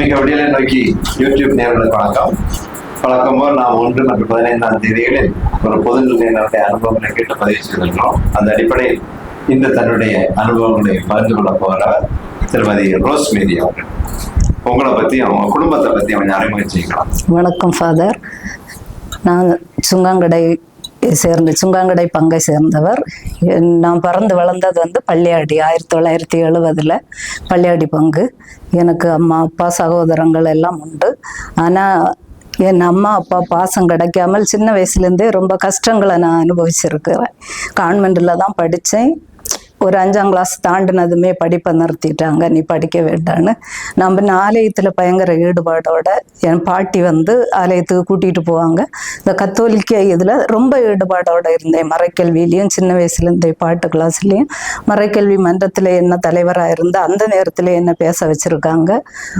அருள்மிக்க விடியலை நோக்கி யூடியூப் நேர்களுக்கு வணக்கம் வழக்கம் நாம் ஒன்று மற்றும் பதினைந்தாம் தேதிகளில் ஒரு பொது நிலையினருடைய அனுபவங்களை கேட்டு பதிவு செய்திருக்கிறோம். அந்த அடிப்படையில் இந்த தன்னுடைய அனுபவங்களை பகிர்ந்து கொள்ள போகிறவர் திருமதி ரோஸ் மேரி அவர்கள். உங்களை பற்றி அவங்க குடும்பத்தை பற்றி கொஞ்சம் அறிமுகம் செய்யலாம். வணக்கம் ஃபாதர் நான் சுங்காங்கடை சேர்ந்த சுங்காங்கடை பங்கை சேர்ந்தவர். என் நான் பிறந்து வளர்ந்தது வந்து பள்ளியாடி. ஆயிரத்தி தொள்ளாயிரத்தி எழுபதில் பள்ளியாடி பங்கு. எனக்கு அம்மா அப்பா சகோதரங்கள் எல்லாம் உண்டு. ஆனால் என் அம்மா அப்பா பாசம் கிடைக்காமல் சின்ன வயசுலேருந்தே ரொம்ப கஷ்டங்களை நான் அனுபவிச்சிருக்கிறேன். கான்வெண்ட்டில் தான் படித்தேன். ஒரு அஞ்சாம் கிளாஸ் தாண்டினதுமே படிப்பை நிறுத்திட்டாங்க. நீ படிக்க வேண்டான்னு. நம்ம ஆலயத்தில் பயங்கர ஈடுபாடோட என் பாட்டி வந்து ஆலயத்துக்கு கூட்டிகிட்டு போவாங்க. இந்த கத்தோலிக்க இதில் ரொம்ப ஈடுபாடோட இருந்தேன். மறைக்கல்விலையும் சின்ன வயசுலேருந்தே பாட்டு கிளாஸ்லேயும். மறைக்கல்வி மன்றத்தில் என்ன தலைவராக இருந்து அந்த நேரத்தில் என்ன பேச வச்சுருக்காங்க.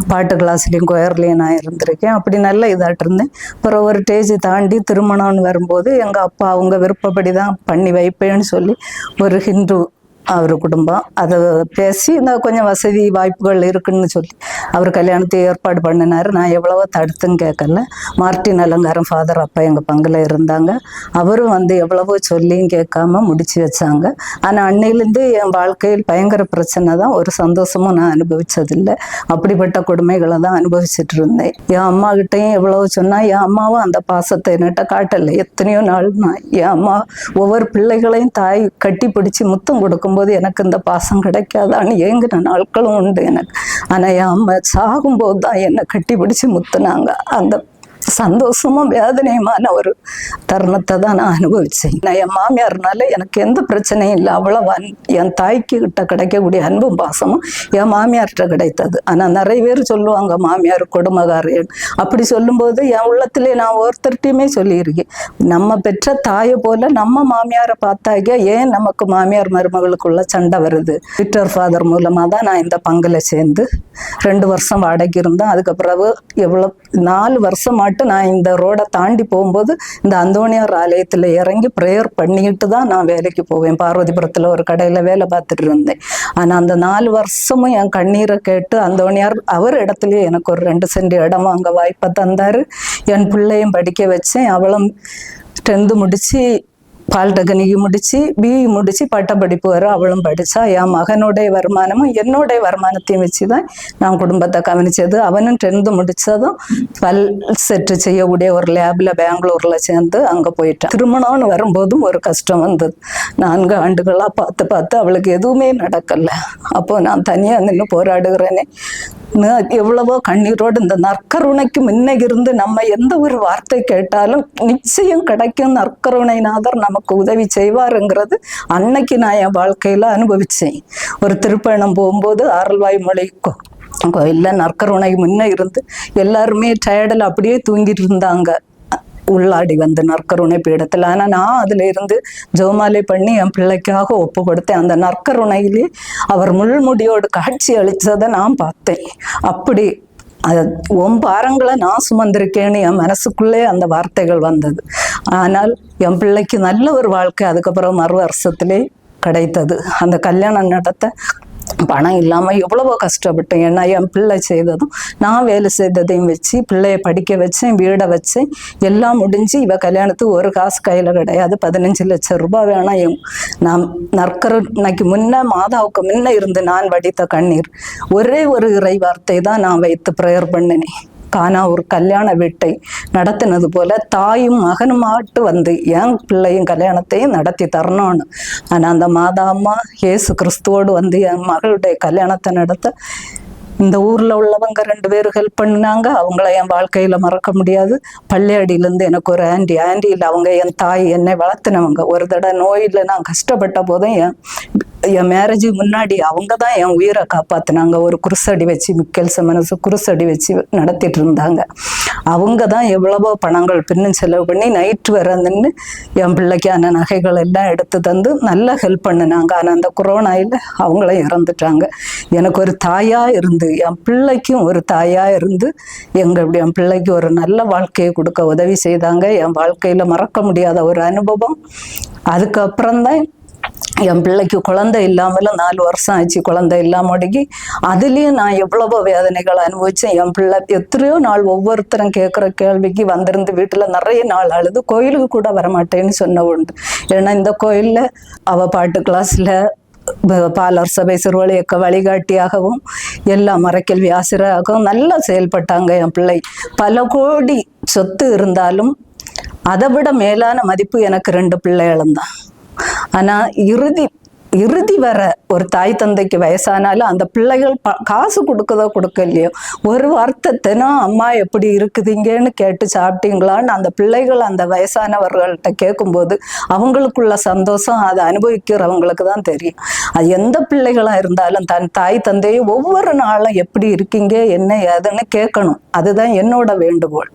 பாட்டு கிளாஸ்லேயும் கொயர்லேயும் நான் இருந்திருக்கேன். அப்படி நல்ல இதாட்டு இருந்தேன். அப்புறம் ஒரு ஸ்டேஜ் தாண்டி திருமணம்னு வரும்போது எங்கள் அப்பா அவங்க விருப்பப்படி தான் பண்ணி வைப்பேன்னு சொல்லி ஒரு ஹிந்து அவர் குடும்பம். அதை பேசி இந்த கொஞ்சம் வசதி வாய்ப்புகள் இருக்குன்னு சொல்லி அவர் கல்யாணத்தை ஏற்பாடு பண்ணினார். நான் எவ்வளவோ தடுத்தும் கேட்கல மார்ட்டின் அலங்காரம் ஃபாதர் அப்பா எங்கள் பங்கில் இருந்தாங்க. அவரும் வந்து எவ்வளவோ சொல்லியும் கேட்காம முடிச்சு வச்சாங்க. ஆனால் அன்னையிலேருந்து என் வாழ்க்கையில் பயங்கர பிரச்சனை தான். ஒரு சந்தோஷமும் நான் அனுபவிச்சதில்லை. அப்படிப்பட்ட கொடுமைகளை தான் அனுபவிச்சுட்டு இருந்தேன். என் அம்மா கிட்டையும் எவ்வளவோ சொன்னால் என் அம்மாவும் அந்த பாசத்தை என்னட்ட காட்டலை. எத்தனையோ நாள் நான் என் அம்மா ஒவ்வொரு பிள்ளைகளையும் தாய் கட்டி பிடிச்சி முத்தம் கொடுக்கும்போது எனக்கு இந்த பாசம் கிடைக்காதான்னு ஏங்கின நாட்களும் உண்டு எனக்கு. ஆனால் என் அம்மா சாகும்போது தான் என்னை கட்டி பிடிச்சி முத்துனாங்க. அந்த சந்தோஷமும் வேதனையுமான ஒரு தருணத்தை தான் நான் அனுபவிச்சேன். நான் என் மாமியார்னால எனக்கு எந்த பிரச்சனையும் இல்லை. அவ்வளவு என் தாய்க்கு கிட்ட கிடைக்கக்கூடிய அன்பும் பாசமும் என் மாமியார்கிட்ட கிடைத்தது. ஆனால் நிறைய பேர் சொல்லுவாங்க மாமியார் கொடுமகாரியன் அப்படி சொல்லும்போது என் உள்ளத்திலே நான் ஒருத்தர்கிட்டையுமே சொல்லியிருக்கேன். நம்ம பெற்ற தாயை போல நம்ம மாமியாரை பார்த்தாக்க ஏன் நமக்கு மாமியார் மருமகளுக்குள்ள சண்டை வருது? ட்விட்டர் ஃபாதர் மூலமாக தான் நான் இந்த பங்கில் சேர்ந்து ரெண்டு வருஷம் வாடகைக்கு இருந்தேன். அதுக்கு பிறகு எவ்வளோ நாலு வருஷம் மட்டும் நான் இந்த ரோடை தாண்டி போகும்போது இந்த அந்தோணியார் ஆலயத்தில் இறங்கி ப்ரேயர் பண்ணிக்கிட்டு தான் நான் வேலைக்கு போவேன். பார்வதிபுரத்தில் ஒரு கடையில் வேலை பார்த்துட்டு இருந்தேன். ஆனால் அந்த நாலு வருஷமும் என் கண்ணீரை கேட்டு அந்தோணியார் அவர் இடத்துலயே எனக்கு ஒரு ரெண்டு சென்ட் இடம் வாங்க வாய்ப்பை தந்தார். என் பிள்ளையும் படிக்க வச்சேன். அவளும் டென்த்து முடித்து பாலிடெக்னிக் முடிச்சு பிஇ முடிச்சு பட்டப்படிப்பு வர அவளும் படிச்சா என் மகனுடைய வருமானமும் என்னுடைய வருமானத்தையும் வச்சு தான் நான் குடும்பத்தை கவனிச்சது. அவனும் டென்த்து முடிச்சதும் பல் செட்டு செய்யக்கூடிய ஒரு லேபில் பெங்களூர்ல சேர்ந்து அங்கே போயிட்டான். திருமணம்னு வரும்போதும் ஒரு கஷ்டம் வந்தது. நான்கு ஆண்டுகளாக பார்த்து பார்த்து அவளுக்கு எதுவுமே நடக்கல. அப்போ நான் தனியாக நின்று போராடுகிறேனே. எவ்வளவோ கண்ணீரோடு இந்த நற்கருணைக்கு முன்ன இருந்து நம்ம எந்த ஒரு வார்த்தை கேட்டாலும் நிச்சயம் கிடைக்கும் நற்கருணைநாதர் நமக்கு உதவி செய்வாருங்கிறது அன்னைக்கு நான் என் வாழ்க்கையில அனுபவிச்சேன். ஒரு திருப்பயணம் போகும்போது ஆரல்வாய் மொழிக்கும் கோயிலில் நற்கருணை முன்ன இருந்து எல்லாருமே டயர்டில் அப்படியே தூங்கிட்டு இருந்தாங்க. உள்ளாடி வந்து நற்கருணை பீடத்தில். ஆனால் நான் அதில் இருந்து ஜோமாலை பண்ணி என் பிள்ளைக்காக ஒப்பு கொடுத்தேன். அந்த நற்கருணையிலே அவர் முள்முடியோடு காட்சி அளித்ததை நான் பார்த்தேன். அப்படி அது ஒம்பாரங்களை நான் சுமந்திருக்கேன்னு என் மனசுக்குள்ளே அந்த வார்த்தைகள் வந்தது. ஆனால் என் பிள்ளைக்கு நல்ல ஒரு வாழ்க்கை அதுக்கப்புறம் மறு வருஷத்திலே கிடைத்தது. அந்த கல்யாணம் நடத்த பணம் இல்லாமல் எவ்வளவோ கஷ்டப்பட்டேன். ஏன்னா என் பிள்ளை செய்ததும் நான் வேலை செய்ததையும் வச்சு பிள்ளைய படிக்க வச்சேன் வீடை வச்சேன் எல்லாம் முடிஞ்சு இவ கல்யாணத்துக்கு ஒரு காசு கையில் கிடையாது. பதினஞ்சு லட்சம் ரூபாய் வேணாம் என் நான் நற்கருணைக்கு முன்ன மாதாவுக்கு முன்ன இருந்து நான் வடித்த கண்ணீர். ஒரே ஒரு இறை வார்த்தை தான் நான் வைத்து ப்ரேயர் பண்ணினேன். காணா ஒரு கல்யாண வீட்டை நடத்தினது போல தாயும் மகனுமாட்டு வந்து என் பிள்ளையும் கல்யாணத்தையும் நடத்தி தரணும்னு? ஆனால் அந்த மாதா அம்மா இயேசு கிறிஸ்துவோடு வந்து என் மகளுடைய கல்யாணத்தை நடத்த இந்த ஊரில் உள்ளவங்க ரெண்டு பேர் ஹெல்ப் பண்ணாங்க அவங்கள என் வாழ்க்கையில் மறக்க முடியாது. பள்ளியடியிலேருந்து எனக்கு ஒரு ஆண்டி ஆண்டியில் அவங்க என் தாய் என்னை வளர்த்தினவங்க. ஒரு தடவை நோயில் நான் கஷ்டப்பட்ட போதும் என் என் மேரேஜுக்கு முன்னாடி அவங்க தான் என் உயிரை காப்பாத்துனாங்க. ஒரு குருசடி வச்சு மிக்கல் சமனசு குருசடி வச்சு நடத்திட்டு இருந்தாங்க. அவங்க தான் எவ்வளவோ பணங்கள் பின்னும் செலவு பண்ணி நைட்டு வர நின்று என் பிள்ளைக்கான நகைகள் எல்லாம் எடுத்து தந்து நல்லா ஹெல்ப் பண்ணினாங்க. ஆனால் அந்த கொரோனாயில் அவங்களும் இறந்துட்டாங்க. எனக்கு ஒரு தாயா இருந்து என் பிள்ளைக்கும் ஒரு தாயா இருந்து எங்கள் இப்படி என் பிள்ளைக்கு ஒரு நல்ல வாழ்க்கையை கொடுக்க உதவி செய்தாங்க. என் வாழ்க்கையில மறக்க முடியாத ஒரு அனுபவம். அதுக்கப்புறம் தான் என் பிள்ளைக்கு குழந்தை இல்லாமலும் நாலு வருஷம் ஆச்சு குழந்தை இல்லாமடிக்கு அதுலேயும் நான் எவ்வளவோ வேதனைகள் அனுபவிச்சேன். என் பிள்ளை எத்தனையோ நாள் ஒவ்வொருத்தரும் கேட்குற கேள்விக்கு வந்திருந்து வீட்டில் நிறைய நாள் அழுது கோயிலுக்கு கூட வரமாட்டேன்னு சொன்ன உண்டு. ஏன்னா இந்த கோயிலில் அவ பாட்டு கிளாஸில் பாலர் சபை சிறுவழியக்க வழிகாட்டியாகவும் எல்லா மரக்கல்வி ஆசிரியராகவும் நல்லா செயல்பட்டாங்க என் பிள்ளை. பல கோடி சொத்து இருந்தாலும் அதை விட மேலான மதிப்பு எனக்கு ரெண்டு பிள்ளைகளும் தான் ஆனா இறுதி இறுதி வர ஒரு தாய் தந்தைக்கு வயசானாலும் அந்த பிள்ளைகள் ப- காசு கொடுக்கதோ கொடுக்கலையோ ஒரு வார்த்தை தினம் அம்மா எப்படி இருக்குதுங்கன்னு கேட்டு சாப்பிட்டீங்களான்னு அந்த பிள்ளைகள் அந்த வயசானவர்கள்ட்ட கேட்கும்போது அவங்களுக்குள்ள சந்தோஷம் அதை அனுபவிக்கிறவங்களுக்கு தான் தெரியும். அது எந்த பிள்ளைகளா இருந்தாலும் தன் தாய் தந்தையை ஒவ்வொரு நாளும் எப்படி இருக்கீங்க என்ன ஏதுன்னு கேட்கணும். அதுதான் என்னோட வேண்டுகோள்.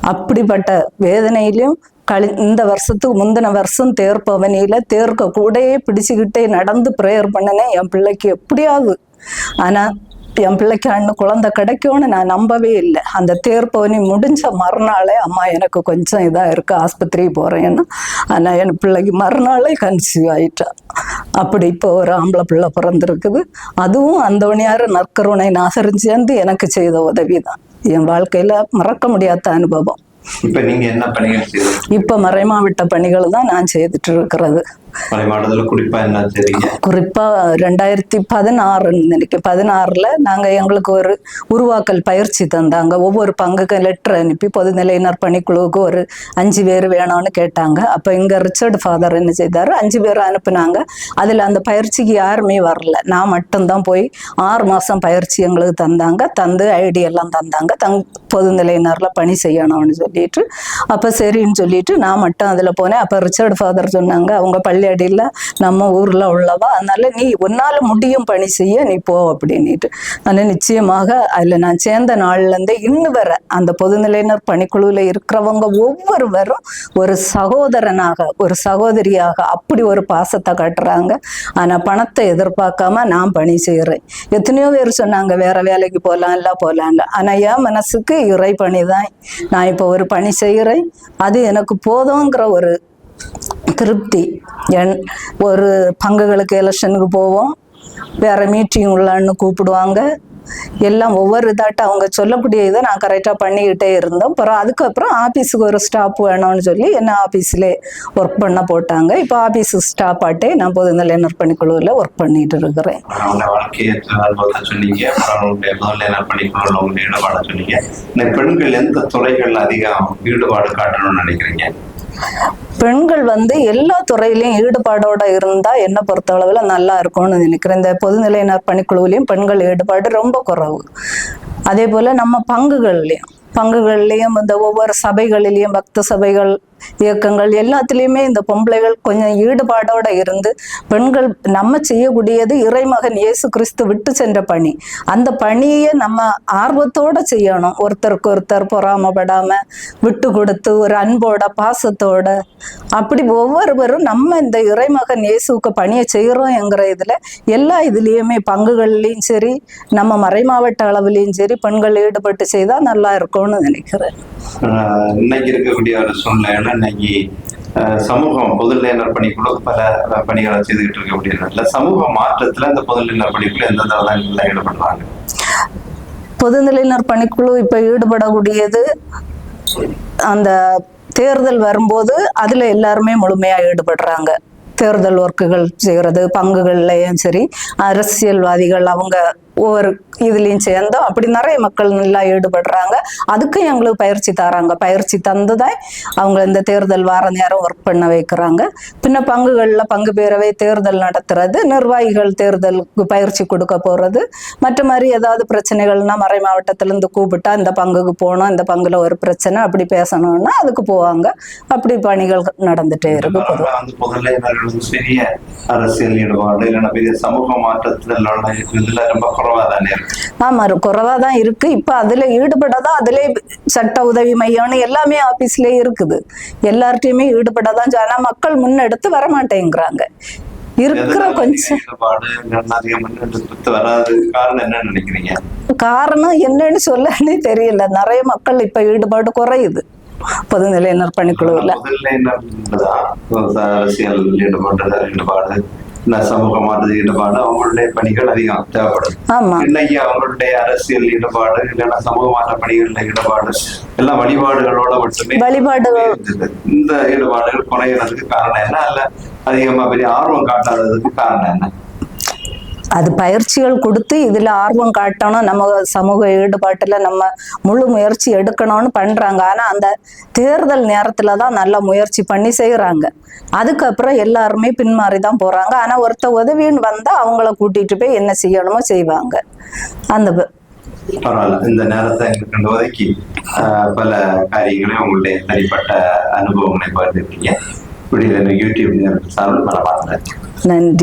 அப்படிப்பட்ட வேதனையிலும் களி இந்த வருஷத்துக்கு முந்தின வருஷம் தேர் பவனியில் தேர்க்க கூடையே பிடிச்சுக்கிட்டே நடந்து ப்ரேயர் பண்ணினேன். என் பிள்ளைக்கு எப்படியாவது. ஆனால் என் பிள்ளைக்கு அண்ணு குழந்தை கிடைக்கும்னு நான் நம்பவே இல்லை. அந்த தேர் பவனி முடிஞ்ச மறுநாளே அம்மா எனக்கு கொஞ்சம் இதாக இருக்கு ஆஸ்பத்திரி போகிறேன்னு ஆனால் என் பிள்ளைக்கு மறுநாளே கன்சீவ் ஆயிட்டா. அப்படி இப்போ ஒரு ஆம்பளை பிள்ளை பிறந்திருக்குது. அதுவும் அந்தோணியார் நற்கருணை நாகரும் சேர்ந்து எனக்கு செய்த உதவி தான் என் வாழ்க்கையில் மறக்க முடியாத அனுபவம். இப்ப நீங்க என்ன பணிகள் இப்ப மறைமாவட்ட பணிகள் தான் நான் செய்துட்டு இருக்கிறது. குறிப்பா என்ன குறிப்பா ரெண்டாயிரத்தி பதினாறுன்னு நினைக்கிறேன். பதினாறுல நாங்க எங்களுக்கு ஒரு உருவாக்கல் பயிற்சி தந்தாங்க. ஒவ்வொரு பங்குக்கு லெட்டர் அனுப்பி பொதுநிலையினர் பணிக்குழுவுக்கு ஒரு அஞ்சு பேர் வேணும்னு கேட்டாங்க. அப்ப இங்க ரிச்சர்ட் ஃபாதர் என்ன செய்தாரு? அஞ்சு பேர் அனுப்புனாங்க. அதுல அந்த பயிற்சிக்கு யாருமே வரல. நான் மட்டும்தான் போய் ஆறு மாசம் பயிற்சி எங்களுக்கு தந்தாங்க. தந்து ஐடி எல்லாம் தந்தாங்க. தங் பொதுநிலையினர்ல பணி செய்யணும்னு சொல்லிட்டு. அப்ப சரின்னு சொல்லிட்டு நான் மட்டும் அதுல போனேன். அப்ப ரிச்சர்ட் ஃபாதர் சொன்னாங்க. அவங்க பள்ளி பள்ளியடியில் நம்ம ஊர்ல உள்ளவா? அதனால நீ உன்னால முடியும் பணி செய்ய நீ போ அப்படின்னுட்டு. அதனால நிச்சயமாக அதுல நான் சேர்ந்த நாள்ல இருந்தே இன்னும் வர அந்த பொதுநிலையினர் பணிக்குழுவில் இருக்கிறவங்க ஒவ்வொருவரும் ஒரு சகோதரனாக ஒரு சகோதரியாக அப்படி ஒரு பாசத்தை காட்டுறாங்க. ஆனால் பணத்தை எதிர்பார்க்காம நான் பணி செய்கிறேன் எத்தனையோ பேர் சொன்னாங்க வேற வேலைக்கு போகலாம் இல்லை போகலாம்ல ஆனால் என் மனசுக்கு இறை பணி தான் நான் இப்போ ஒரு பணி செய்கிறேன் அது எனக்கு போதுங்கிற ஒரு திருப்தி. என் ஒரு பங்குகளுக்கு எலெக்ஷனுக்கு போவோம். வேற மீட்டிங் உள்ளான்னு கூப்பிடுவாங்க. எல்லாம் ஒவ்வொரு இதாட்ட அவங்க சொல்லக்கூடிய இதை நான் கரெக்டாக பண்ணிக்கிட்டே இருந்தோம். அப்புறம் அதுக்கப்புறம் ஆஃபீஸுக்கு ஒரு ஸ்டாப் வேணும்னு சொல்லி என்ன ஆஃபீஸ்லே ஒர்க் பண்ண போட்டாங்க. இப்போ ஆஃபீஸுக்கு ஸ்டாப் ஆட்டே நான் பொதுநிலையினர் பணிக்குழுவில் ஒர்க் பண்ணிட்டு இருக்கிறேன். சொன்னீங்க. பெண்கள் எந்த துறைகள் அதிகம் ஈடுபாடு காட்டணும்னு நினைக்கிறீங்க? பெண்கள் வந்து எல்லா துறையிலையும் ஈடுபாடோட இருந்தா என்ன பொறுத்த அளவுல நல்லா இருக்கும்னு நினைக்கிறேன். இந்த பொதுநிலையினர் பணிக்குழுவிலையும் பெண்கள் ஈடுபாடு ரொம்ப குறைவு. அதே போல நம்ம பங்குகள்லையும் பங்குகள்லையும் இந்த ஒவ்வொரு சபைகளிலையும் பக்த சபைகள் இயக்கங்கள் எல்லாத்துலேயுமே இந்த பொம்பளைகள் கொஞ்சம் ஈடுபாடோட இருந்து பெண்கள் நம்ம செய்யக்கூடியது இறைமகன் இயேசு கிறிஸ்து விட்டு சென்ற பணி. அந்த பணியை நம்ம ஆர்வத்தோட செய்யணும். ஒருத்தருக்கு ஒருத்தர் பொறாமப்படாம விட்டு கொடுத்து ஒரு அன்போட பாசத்தோட. அப்படி ஒவ்வொருவரும் நம்ம இந்த இறைமகன் இயேசுக்கு பணியை செய்கிறோங்கிற இதுல எல்லா இதுலேயுமே பங்குகள்லையும் சரி நம்ம மறைமாவட்ட அளவுலையும் சரி பெண்கள் ஈடுபட்டு செய்தா நல்லா இருக்கும்னு நினைக்கிறேன். இன்னைக்கு இருக்கக்கூடிய ஒரு சூழ்நிலை இன்னைக்கு ஆஹ் சமூகம் பொதுநிலையினர் பணிக்குழு பல பணிகளை செய்துகிட்டு இருக்கக்கூடிய நேரத்துல சமூக மாற்றத்துல இந்த பொதுநிலையினர் பணிக்குழு எந்த தரதான் ஈடுபடுறாங்க? பொதுநிலையினர் பணிக்குழு இப்ப ஈடுபடக்கூடியது அந்த தேர்தல் வரும்போது அதுல எல்லாருமே முழுமையா ஈடுபடுறாங்க. தேர்தல் ஒர்க்குகள் செய்கிறது பங்குகள்லையும் சரி அரசியல்வாதிகள் அவங்க ஒவ்வொரு இதுலயும் சேர்ந்தோம். அப்படி நிறைய மக்கள் நல்லா ஈடுபடுறாங்க. அதுக்கும் எங்களுக்கு பயிற்சி தராங்க. பயிற்சி தந்துதான் அவங்க இந்த தேர்தல் வார நேரம் ஒர்க் பண்ண வைக்கிறாங்க. பின்ன பங்குகள்ல பங்கு பேரவை தேர்தல் நடத்துறது நிர்வாகிகள் தேர்தலுக்கு பயிற்சி கொடுக்க போறது. மற்ற மாதிரி ஏதாவது பிரச்சனைகள்னா மறை மாவட்டத்துல இருந்து கூப்பிட்டா இந்த பங்குக்கு போகணும் இந்த பங்குல ஒரு பிரச்சனை அப்படி பேசணும்னா அதுக்கு போவாங்க. அப்படி பணிகள் நடந்துட்டே இருக்கு பெரிய அரசியல் ஈடுபாடு இல்லைன்னா பெரிய சமூக மாற்றத்தில் ரொம்ப குறைவா தானே இருக்கு? ஆமா குறைவா தான் இருக்கு. இப்ப அதுல ஈடுபடதான் அதுல சட்ட உதவி மையம்னு எல்லாமே ஆபீஸ்லயே இருக்குது. எல்லார்ட்டையுமே ஈடுபடதான் ஆனா மக்கள் முன்னெடுத்து வர மாட்டேங்கிறாங்க இருக்கிற கொஞ்சம் காரணம் என்னன்னு சொல்லனே தெரியல. நிறைய மக்கள் இப்ப ஈடுபாடு குறையுது. பொதுநிலையினர் பணிக்குழுவுல. இந்த சமூக மாற்ற ஈடுபாடு அவங்களுடைய பணிகள் அதிகம் தேவைப்படுது ஆமா. இன்னைக்கு அவங்களுடைய அரசியல் ஈடுபாடு இல்லைன்னா சமூக மாற்ற பணிகளில் ஈடுபாடு எல்லாம் வழிபாடுகளோட மட்டுமே வழிபாடுகள். இந்த ஈடுபாடுகள் குறையறதுக்கு காரணம் என்ன? அல்ல அதிகமா பெரிய ஆர்வம் காட்டாததுக்கு காரணம் என்ன? அது பயிற்சிகள் கொடுத்து இதுல ஆர்வம் காட்டணும். நம்ம சமூக ஈடுபாட்டுல நம்ம முழு முயற்சி எடுக்கணும்னு பண்றாங்க. ஆனா அந்த தேர்தல் நேரத்துல தான் நல்ல முயற்சி பண்ணி செய்யறாங்க அதுக்கப்புறம் எல்லாருமே பின்மாறி தான் போறாங்க. ஆனா ஒருத்த உதவின்னு வந்தா அவங்கள கூட்டிட்டு போய் என்ன செய்யணுமோ செய்வாங்க. அந்த பரவாயில்ல. இந்த நேரத்தை எங்களுக்கு ஒதுக்கி பல காரியங்களை உங்களுடைய தனிப்பட்ட அனுபவங்களை பகிர்ந்துருக்கீங்க இப்படி யூடியூப் சார்பில் பல நன்றி.